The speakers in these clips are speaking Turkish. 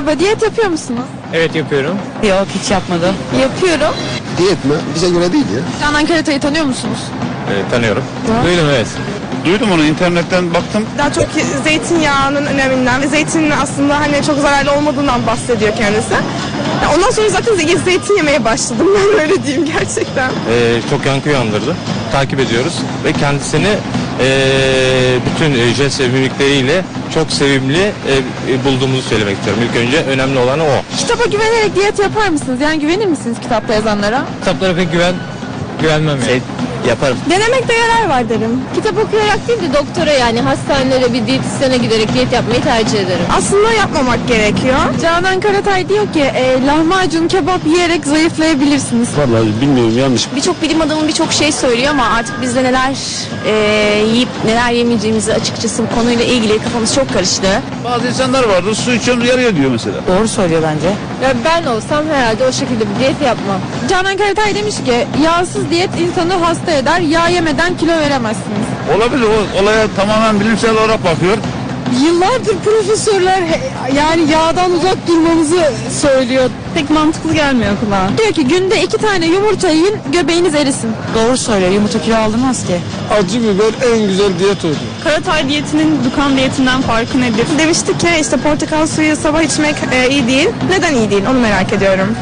Merhaba, diyet yapıyor musunuz? Evet yapıyorum. Yok hiç yapmadım. Yapıyorum. Diyet mi? Bize göre değil ya. Canan Karatay'ı tanıyor musunuz? Ee, tanıyorum. Duydum evet. Duydum onu internetten baktım. Daha çok zeytinyağının öneminden ve zeytinin aslında hani çok zararlı olmadığından bahsediyor kendisi. Ondan sonra zaten ze- zeytin yemeye başladım ben öyle diyeyim gerçekten. Ee, çok yankı uyandırdı. Takip ediyoruz ve kendisini ee, bütün e, jest ve mimikleriyle çok sevimli e, e, bulduğumuzu söylemek istiyorum. İlk önce önemli olan o. Kitaba güvenerek diyet yapar mısınız? Yani güvenir misiniz kitapta yazanlara? Kitaplara pek güven güvenmem yani. Yaparım. Denemekte yarar var derim. Kitap okuyarak değil de doktora yani hastanelere bir diyetisyene giderek diyet yapmayı tercih ederim. Aslında yapmamak gerekiyor. Canan Karatay diyor ki e, lahmacun kebap yiyerek zayıflayabilirsiniz. Vallahi bilmiyorum yanlış. Birçok bilim adamı birçok şey söylüyor ama artık biz de neler e, yiyip neler yemeyeceğimizi açıkçası bu konuyla ilgili kafamız çok karıştı. Bazı insanlar vardır su içiyorum yarıyor diyor mesela. Doğru söylüyor bence. Ya ben olsam herhalde o şekilde bir diyet yapmam. Canan Karatay demiş ki yağsız diyet insanı hasta eder. Yağ yemeden kilo veremezsiniz. Olabilir o olaya tamamen bilimsel olarak bakıyor. Yıllardır profesörler yani yağdan uzak durmamızı söylüyor. Pek mantıklı gelmiyor kulağa. Diyor ki günde iki tane yumurta yiyin göbeğiniz erisin. Doğru söylüyor. Yumurta kilo aldırmaz ki. Acı biber en güzel diyet oldu. Karatay diyetinin dukan diyetinden farkı nedir? Demiştik ki işte portakal suyu sabah içmek e, iyi değil. Neden iyi değil onu merak ediyorum.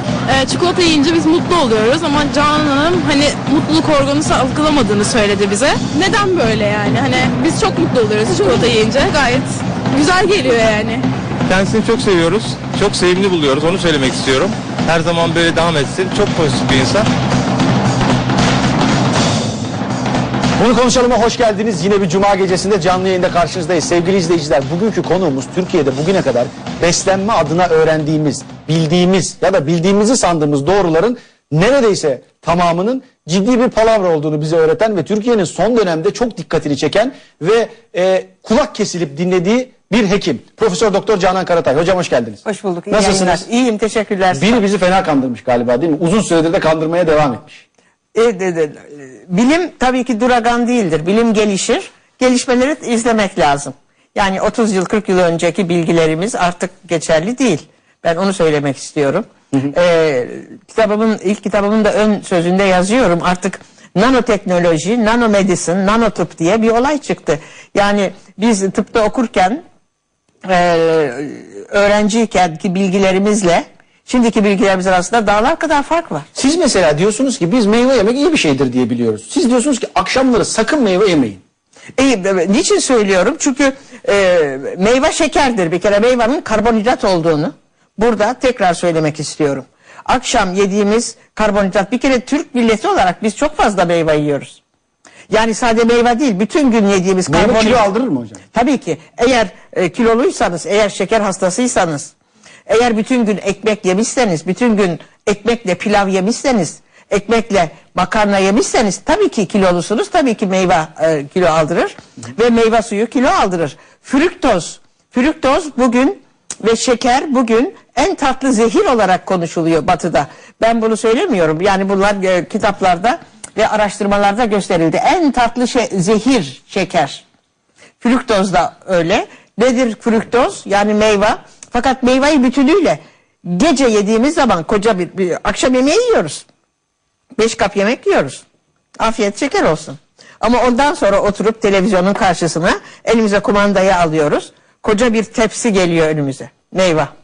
çikolata yiyince biz mutlu oluyoruz ama Canan Hanım hani mutluluk organı salgılamadığını söyledi bize. Neden böyle yani? Hani biz çok mutlu oluyoruz çikolata yiyince. Gayet güzel geliyor yani. Kendisini çok seviyoruz. Çok sevimli buluyoruz. Onu söylemek istiyorum. Her zaman böyle devam etsin. Çok pozitif bir insan. Bunu konuşalıma hoş geldiniz. Yine bir cuma gecesinde canlı yayında karşınızdayız. Sevgili izleyiciler bugünkü konuğumuz Türkiye'de bugüne kadar beslenme adına öğrendiğimiz, bildiğimiz ya da bildiğimizi sandığımız doğruların neredeyse tamamının ciddi bir palavra olduğunu bize öğreten ve Türkiye'nin son dönemde çok dikkatini çeken ve e, kulak kesilip dinlediği bir hekim. Profesör Doktor Canan Karatay. Hocam hoş geldiniz. Hoş bulduk. İyi Nasılsınız? yayınlar. İyiyim teşekkürler. Biri bizi fena kandırmış galiba değil mi? Uzun süredir de kandırmaya devam etmiş. E, de- de- bilim tabii ki duragan değildir. Bilim gelişir. Gelişmeleri izlemek lazım. Yani 30 yıl 40 yıl önceki bilgilerimiz artık geçerli değil. Ben onu söylemek istiyorum. E, kitabımın ilk kitabımın da ön sözünde yazıyorum. Artık nanoteknoloji, nanomedicine, nanotıp diye bir olay çıktı. Yani biz tıpta okurken e, öğrenciyken ki bilgilerimizle şimdiki bilgilerimiz arasında dağlar kadar fark var. Siz mesela diyorsunuz ki biz meyve yemek iyi bir şeydir diye biliyoruz. Siz diyorsunuz ki akşamları sakın meyve yemeyin. E, e, niçin söylüyorum? Çünkü e, meyve şekerdir bir kere meyvenin karbonhidrat olduğunu burada tekrar söylemek istiyorum. Akşam yediğimiz karbonhidrat bir kere Türk milleti olarak biz çok fazla meyve yiyoruz. Yani sadece meyve değil bütün gün yediğimiz Meyve karbonhidrat. kilo aldırır mı hocam? Tabii ki eğer e, kiloluysanız, eğer şeker hastasıysanız, eğer bütün gün ekmek yemişseniz, bütün gün ekmekle pilav yemişseniz, ekmekle makarna yemişseniz tabii ki kilolusunuz, tabii ki meyve e, kilo aldırır ve meyve suyu kilo aldırır. Fruktoz, fruktoz bugün ve şeker bugün en tatlı zehir olarak konuşuluyor batıda. Ben bunu söylemiyorum. Yani bunlar e, kitaplarda ve araştırmalarda gösterildi. En tatlı şey, zehir şeker. Fruktoz da öyle. Nedir fruktoz? Yani meyve. Fakat meyveyi bütünüyle gece yediğimiz zaman koca bir, bir akşam yemeği yiyoruz. Beş kap yemek yiyoruz. Afiyet şeker olsun. Ama ondan sonra oturup televizyonun karşısına elimize kumandayı alıyoruz. Koca bir tepsi geliyor önümüze. Meyve.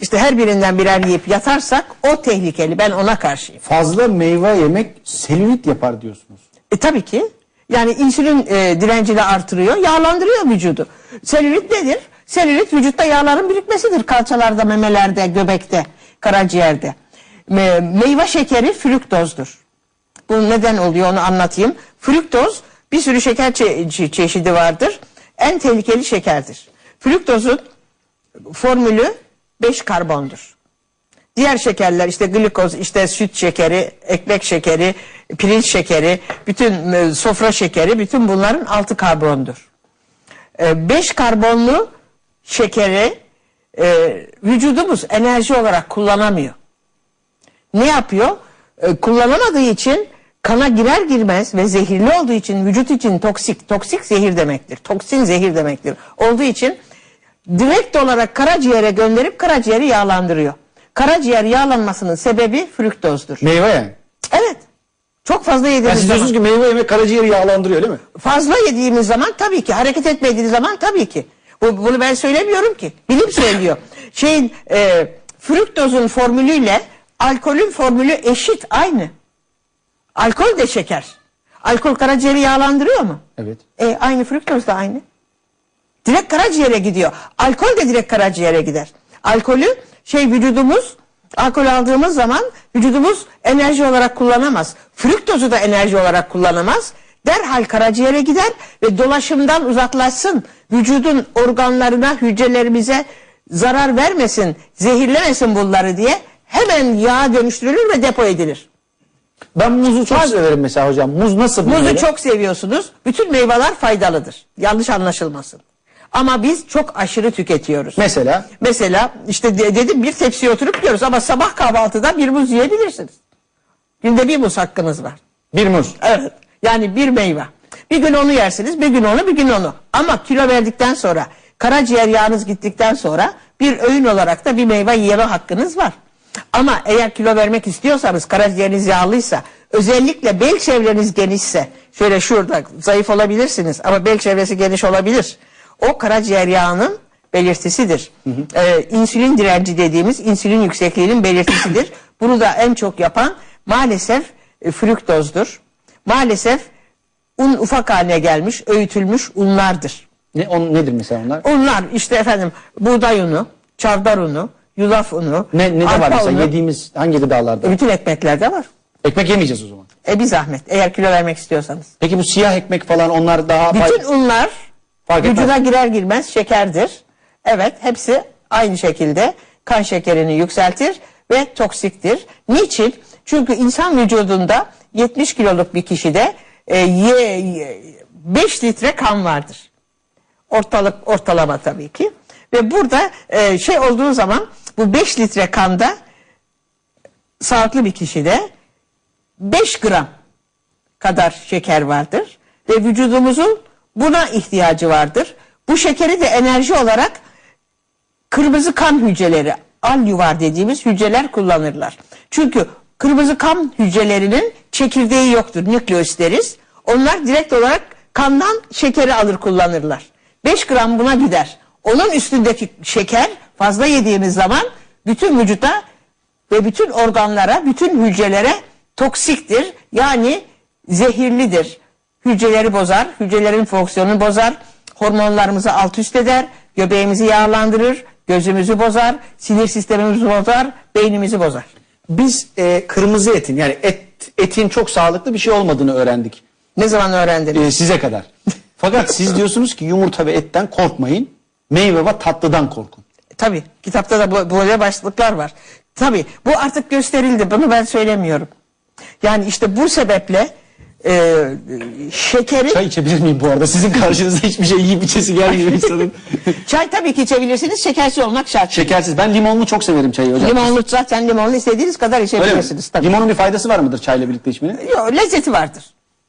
İşte her birinden birer yiyip yatarsak o tehlikeli. Ben ona karşıyım. Fazla meyve yemek selülit yapar diyorsunuz. E tabii ki. Yani insülin e, direncini artırıyor, yağlandırıyor vücudu. Selülit nedir? Selülit vücutta yağların birikmesidir. Kalçalarda, memelerde, göbekte, karaciğerde. Me- meyve şekeri fruktozdur. Bu neden oluyor onu anlatayım. Fruktoz bir sürü şeker çe- çe- çeşidi vardır. En tehlikeli şekerdir. Fruktozun formülü 5 karbondur. Diğer şekerler işte glikoz, işte süt şekeri, ekmek şekeri, pirinç şekeri, bütün e, sofra şekeri, bütün bunların altı karbondur. 5 karbonlu şekeri e, vücudumuz enerji olarak kullanamıyor. Ne yapıyor? E, kullanamadığı için kana girer girmez ve zehirli olduğu için vücut için toksik, toksik zehir demektir. Toksin zehir demektir. Olduğu için direkt olarak karaciğere gönderip karaciğeri yağlandırıyor. Karaciğer yağlanmasının sebebi fruktozdur. Meyve yani. Evet. Çok fazla Yani yediğimiz siz zaman. diyorsunuz ki meyve yemek karaciğeri yağlandırıyor değil mi? Fazla yediğimiz zaman tabii ki. Hareket etmediğiniz zaman tabii ki. Bu, bunu ben söylemiyorum ki. Bilim söylüyor. Şeyin e, fruktozun formülüyle alkolün formülü eşit aynı. Alkol de şeker. Alkol karaciğeri yağlandırıyor mu? Evet. E, aynı fruktoz da aynı. Direkt karaciğere gidiyor. Alkol de direkt karaciğere gider. Alkolü şey vücudumuz alkol aldığımız zaman vücudumuz enerji olarak kullanamaz. Fruktozu da enerji olarak kullanamaz. Derhal karaciğere gider ve dolaşımdan uzaklaşsın. Vücudun organlarına, hücrelerimize zarar vermesin, zehirlemesin bunları diye hemen yağa dönüştürülür ve depo edilir. Ben muzu çok severim mesela hocam. Muz nasıl Muzu meyve? çok seviyorsunuz. Bütün meyveler faydalıdır. Yanlış anlaşılmasın. Ama biz çok aşırı tüketiyoruz. Mesela Mesela işte de- dedim bir tepsiye oturup yiyoruz ama sabah kahvaltıda bir muz yiyebilirsiniz. Günde bir muz hakkınız var. bir muz. Evet. Yani bir meyve. Bir gün onu yersiniz, bir gün onu, bir gün onu. Ama kilo verdikten sonra, karaciğer yağınız gittikten sonra bir öğün olarak da bir meyve yeme hakkınız var. Ama eğer kilo vermek istiyorsanız, karaciğeriniz yağlıysa, özellikle bel çevreniz genişse, şöyle şurada zayıf olabilirsiniz ama bel çevresi geniş olabilir. O karaciğer yağının belirtisidir. Ee, insülin direnci dediğimiz insülin yüksekliğinin belirtisidir. Bunu da en çok yapan maalesef e, fruktozdur. Maalesef un ufak haline gelmiş, öğütülmüş unlardır. Ne, on, nedir mesela onlar? Unlar işte efendim buğday unu, çavdar unu, yulaf unu, Ne, ne de var mesela unu. yediğimiz hangi gıdalarda? Bütün ekmeklerde var. Ekmek yemeyeceğiz o zaman. E bir zahmet eğer kilo vermek istiyorsanız. Peki bu siyah ekmek falan onlar daha... Bütün unlar Fark etmez. vücuda girer girmez şekerdir. Evet hepsi aynı şekilde kan şekerini yükseltir ve toksiktir. Niçin? Çünkü insan vücudunda 70 kiloluk bir kişide e, ye- ye- 5 litre kan vardır. Ortalık ortalama tabii ki. Ve burada e, şey olduğu zaman bu 5 litre kanda sağlıklı bir kişide 5 gram kadar şeker vardır ve vücudumuzun buna ihtiyacı vardır. Bu şekeri de enerji olarak kırmızı kan hücreleri, alüvar dediğimiz hücreler kullanırlar. Çünkü kırmızı kan hücrelerinin çekirdeği yoktur, nükleus deriz. Onlar direkt olarak kandan şekeri alır kullanırlar. 5 gram buna gider. Onun üstündeki şeker fazla yediğimiz zaman bütün vücuda ve bütün organlara, bütün hücrelere toksiktir. Yani zehirlidir. Hücreleri bozar, hücrelerin fonksiyonunu bozar, hormonlarımızı alt üst eder, göbeğimizi yağlandırır, gözümüzü bozar, sinir sistemimizi bozar, beynimizi bozar. Biz e, kırmızı etin yani et etin çok sağlıklı bir şey olmadığını öğrendik. Ne zaman öğrendiniz? E, size kadar. Fakat siz diyorsunuz ki yumurta ve etten korkmayın. Meyve ve tatlıdan korkun. Tabii kitapta da böyle başlıklar var. Tabii bu artık gösterildi. Bunu ben söylemiyorum. Yani işte bu sebeple e, şekeri Çay içebilir miyim bu arada? Sizin karşınızda hiçbir şey yiyip içesi gelmiyor insanın. çay tabii ki içebilirsiniz. Şekersiz olmak şart. Şekersiz. Ben limonlu çok severim çayı hocam. Limonlu zaten limonlu istediğiniz kadar içebilirsiniz. Tabii. Limonun bir faydası var mıdır çayla birlikte içmenin? Yok, lezzeti vardır.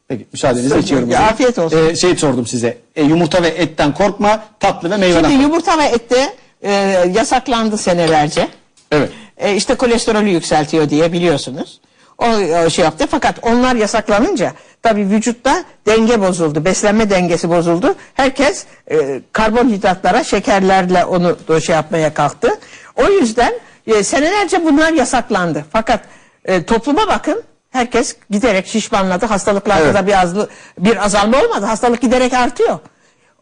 Peki müsaadenizle içiyorum. o Ya, afiyet olsun. Ee, şey sordum size. E, yumurta ve etten korkma, tatlı ve meyveden Şimdi korkma. yumurta ve ette e, yasaklandı senelerce. Evet. E, işte kolesterolü yükseltiyor diye biliyorsunuz. O, şey yaptı fakat onlar yasaklanınca tabii vücutta denge bozuldu. Beslenme dengesi bozuldu. Herkes e, karbonhidratlara, şekerlerle onu da şey yapmaya kalktı. O yüzden e, senelerce bunlar yasaklandı. Fakat e, topluma bakın herkes giderek şişmanladı. Hastalıklarda Evet. da bir, azlı, bir azalma olmadı. Hastalık giderek artıyor.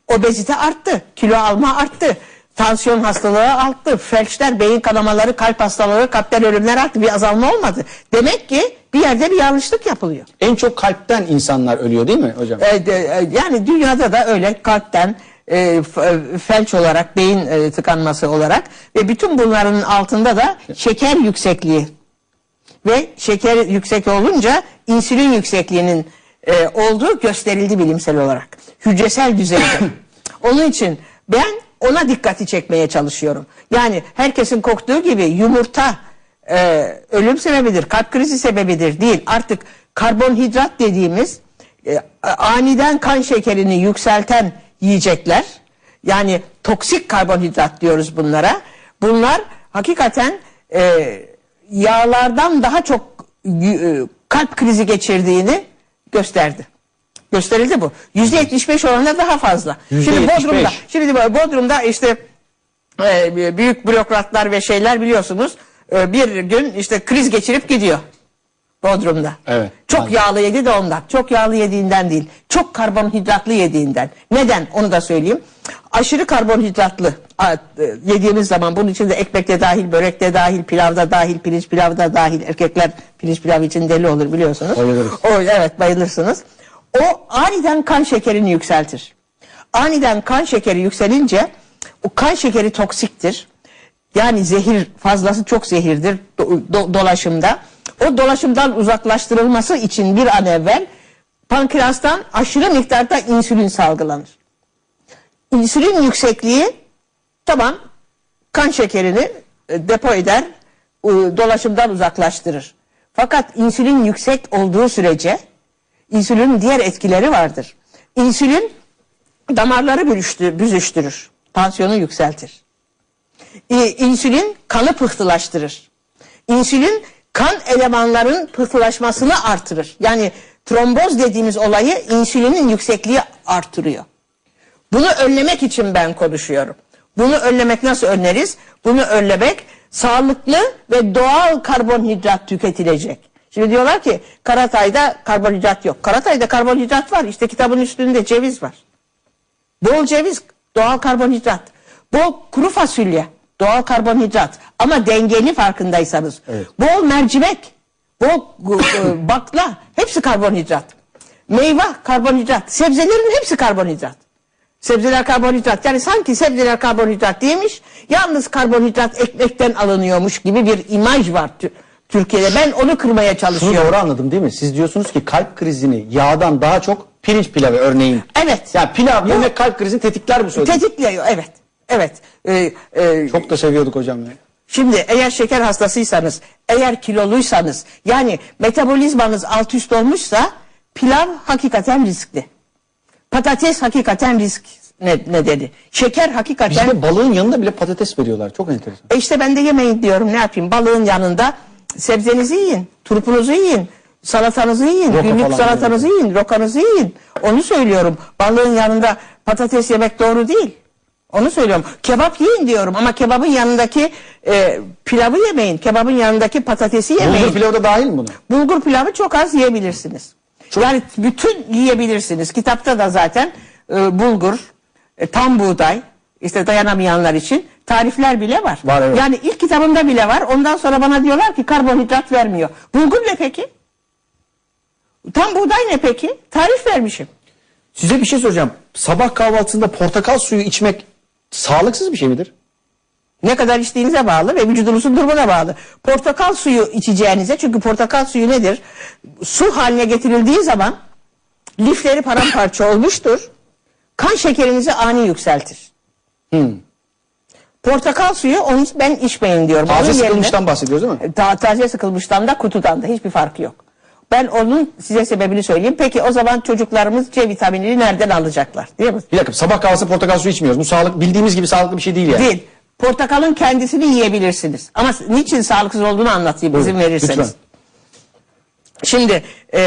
Obezite arttı, kilo alma arttı, tansiyon hastalığı arttı, felçler, beyin kanamaları, kalp hastalığı, kalpten ölümler arttı. Bir azalma olmadı. Demek ki bir yerde bir yanlışlık yapılıyor. En çok kalpten insanlar ölüyor değil mi hocam? E, de- e, yani dünyada da öyle kalpten, e, e, felç olarak, beyin e, tıkanması olarak ve bütün bunların altında da şeker yüksekliği ve şeker yüksek olunca insülin yüksekliğinin e, olduğu gösterildi bilimsel olarak. Hücresel düzeyde. Onun için ben ona dikkati çekmeye çalışıyorum. Yani herkesin korktuğu gibi yumurta e, ölüm sebebidir, kalp krizi sebebidir değil. Artık karbonhidrat dediğimiz e, aniden kan şekerini yükselten yiyecekler Yani toksik karbonhidrat diyoruz bunlara. Bunlar hakikaten e, yağlardan daha çok e, kalp krizi geçirdiğini gösterdi. Gösterildi bu. Yüzde yetmiş oranında daha fazla. Yüzde Şimdi yetmiş Bodrum'da, beş. şimdi Bodrum'da işte e, büyük bürokratlar ve şeyler biliyorsunuz e, bir gün işte kriz geçirip gidiyor. Bodrum'da. Evet. Çok yağlı yedi de ondan. Çok yağlı yediğinden değil. Çok karbonhidratlı yediğinden. Neden? Onu da söyleyeyim. Aşırı karbonhidratlı e, yediğimiz zaman bunun içinde ekmek de dahil, börek de dahil, pilav da dahil, pirinç pilavı da dahil. Erkekler pirinç pilav için deli olur biliyorsunuz. Bayılırız. O, evet bayılırsınız. O aniden kan şekerini yükseltir. Aniden kan şekeri yükselince o kan şekeri toksiktir. Yani zehir fazlası çok zehirdir do- do- dolaşımda. O dolaşımdan uzaklaştırılması için bir an evvel pankreastan aşırı miktarda insülin salgılanır. İnsülin yüksekliği tamam kan şekerini e, depo eder, dolaşımdan uzaklaştırır. Fakat insülin yüksek olduğu sürece insülinin diğer etkileri vardır. İnsülin damarları bürüştü- büzüştürür, tansiyonu yükseltir. E, insülin kanı pıhtılaştırır. İnsülin kan elemanların pıhtılaşmasını artırır. Yani tromboz dediğimiz olayı insülinin yüksekliği artırıyor. Bunu önlemek için ben konuşuyorum. Bunu önlemek nasıl önleriz? Bunu önlemek sağlıklı ve doğal karbonhidrat tüketilecek. Şimdi diyorlar ki Karatay'da karbonhidrat yok. Karatay'da karbonhidrat var. İşte kitabın üstünde ceviz var. Bol ceviz, doğal karbonhidrat. Bol kuru fasulye, doğal karbonhidrat. Ama dengeli farkındaysanız. Bol mercimek, bol e, bakla, hepsi karbonhidrat. Meyve karbonhidrat, sebzelerin hepsi karbonhidrat. Sebzeler karbonhidrat. Yani sanki sebzeler karbonhidrat değilmiş. Yalnız karbonhidrat ekmekten alınıyormuş gibi bir imaj var Türkiye'de. Ben onu kırmaya Şunu çalışıyorum. doğru anladım değil mi? Siz diyorsunuz ki kalp krizini yağdan daha çok pirinç pilavı örneğin. Evet. Ya pilav yemek kalp krizini tetikler bu söylediğiniz. Tetikliyor evet. Evet. Ee, e, Çok da seviyorduk hocam ya. Şimdi eğer şeker hastasıysanız, eğer kiloluysanız, yani metabolizmanız alt üst olmuşsa pilav hakikaten riskli. Patates hakikaten risk ne- nedeni. Şeker hakikaten... Bizde balığın yanında bile patates veriyorlar. Çok enteresan. E işte ben de yemeyin diyorum ne yapayım. Balığın yanında sebzenizi yiyin, turpunuzu yiyin, salatanızı yiyin, Roka günlük salatanızı yiyin, rokanızı yiyin. Onu söylüyorum. Balığın yanında patates yemek doğru değil. Onu söylüyorum. Kebap yiyin diyorum ama kebabın yanındaki e, pilavı yemeyin. Kebabın yanındaki patatesi yemeyin. Bulgur pilavı da dahil mi buna? Bulgur pilavı çok az yiyebilirsiniz. Yani bütün yiyebilirsiniz. Kitapta da zaten e, bulgur, e, tam buğday, işte dayanamayanlar için tarifler bile var. Var, evet. Yani ilk kitabımda bile var. Ondan sonra bana diyorlar ki karbonhidrat vermiyor. Bulgur ne peki? Tam buğday ne peki? Tarif vermişim. Size bir şey soracağım. Sabah kahvaltısında portakal suyu içmek sağlıksız bir şey midir? Ne kadar içtiğinize bağlı ve vücudunuzun durumuna bağlı. Portakal suyu içeceğinize çünkü portakal suyu nedir? Su haline getirildiği zaman lifleri paramparça olmuştur. Kan şekerinizi ani yükseltir. Hmm. Portakal suyu onu ben içmeyin diyorum. Taze Onun yerine- sıkılmıştan bahsediyoruz değil mi? Ta- taze sıkılmıştan da kutudan da hiçbir farkı yok. Ben onun size sebebini söyleyeyim. Peki o zaman çocuklarımız C vitaminini nereden alacaklar? Değil mi? Bir dakika sabah kahvaltısı portakal suyu içmiyoruz. Bu sağlık bildiğimiz gibi sağlıklı bir şey değil yani. Değil. Portakalın kendisini yiyebilirsiniz. Ama niçin sağlıksız olduğunu anlatayım izin Buyurun, verirseniz. lütfen. Şimdi e,